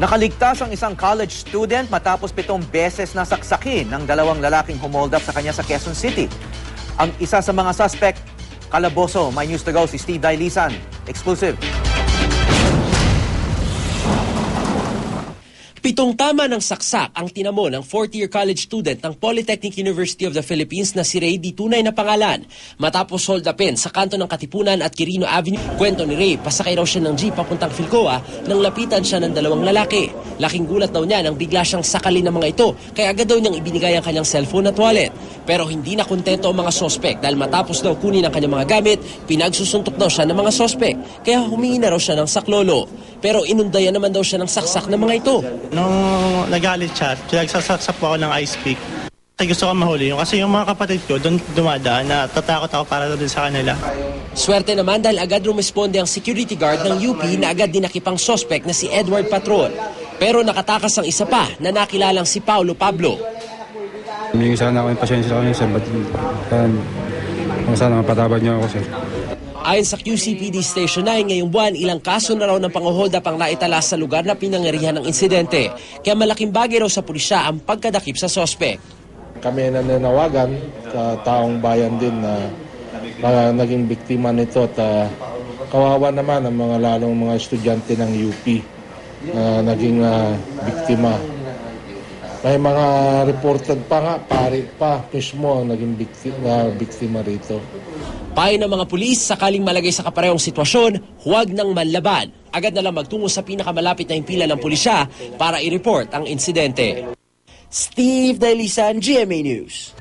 Nakaligtas ang isang college student matapos pitong beses na saksakin ng dalawang lalaking humold up sa kanya sa Quezon City. Ang isa sa mga suspect, Calaboso. My news to go si Steve Dailisan. Exclusive. Pitong tama ng saksak ang tinamo ng fourth-year college student ng Polytechnic University of the Philippines na si Ray di tunay na pangalan. Matapos hold upin sa kanto ng Katipunan at Quirino Avenue, kwento ni Ray, pasakay raw siya ng jeep papuntang Philcoa nang lapitan siya ng dalawang lalaki. Laking gulat daw niya nang bigla siyang sakalin ng mga ito, kaya agad daw niyang ibinigay ang kanyang cellphone at wallet. Pero hindi na kontento ang mga sospek dahil matapos daw kunin ang kanyang mga gamit, pinagsusuntok daw siya ng mga sospek, kaya humingi na raw siya ng saklolo. Pero inundayan naman daw siya ng saksak ng mga ito. Nung nagalit siya, pinagsasaksak po ako ng ice pick. Kasi gusto ko mahuli yun. Kasi yung mga kapatid ko, doon dumadaan na tatakot ako para doon sa kanila. Swerte naman dahil agad rumisponde ang security guard ng UP na agad dinakipang suspect na si Edward Patron. Pero nakatakas ang isa pa na nakilalang si Paulo Pablo. Humingi sana ako ng pasensya sa kanya, sir. Ba't, yan, sana mapatawad niyo ako, sir. Ayon sa QCPD Station 9 ngayong buwan, ilang kaso na raw ng pang-hold up ang naitala sa lugar na pinangarihan ng insidente. Kaya malaking bagay raw sa pulisya ang pagkadakip sa sospek. kami nananawagan sa taong bayan din na mga naging biktima nito at ah, kawawa naman ang mga lalong mga estudyante ng UP na naging ah, biktima. May mga reported pa nga, pare pa mismo ang naging biktima, biktima rito. Payo ng mga pulis, sakaling malagay sa kaparehong sitwasyon, huwag nang manlaban. Agad na lang magtungo sa pinakamalapit na impila ng pulisya para i-report ang insidente. Steve Dailisan, GMA News.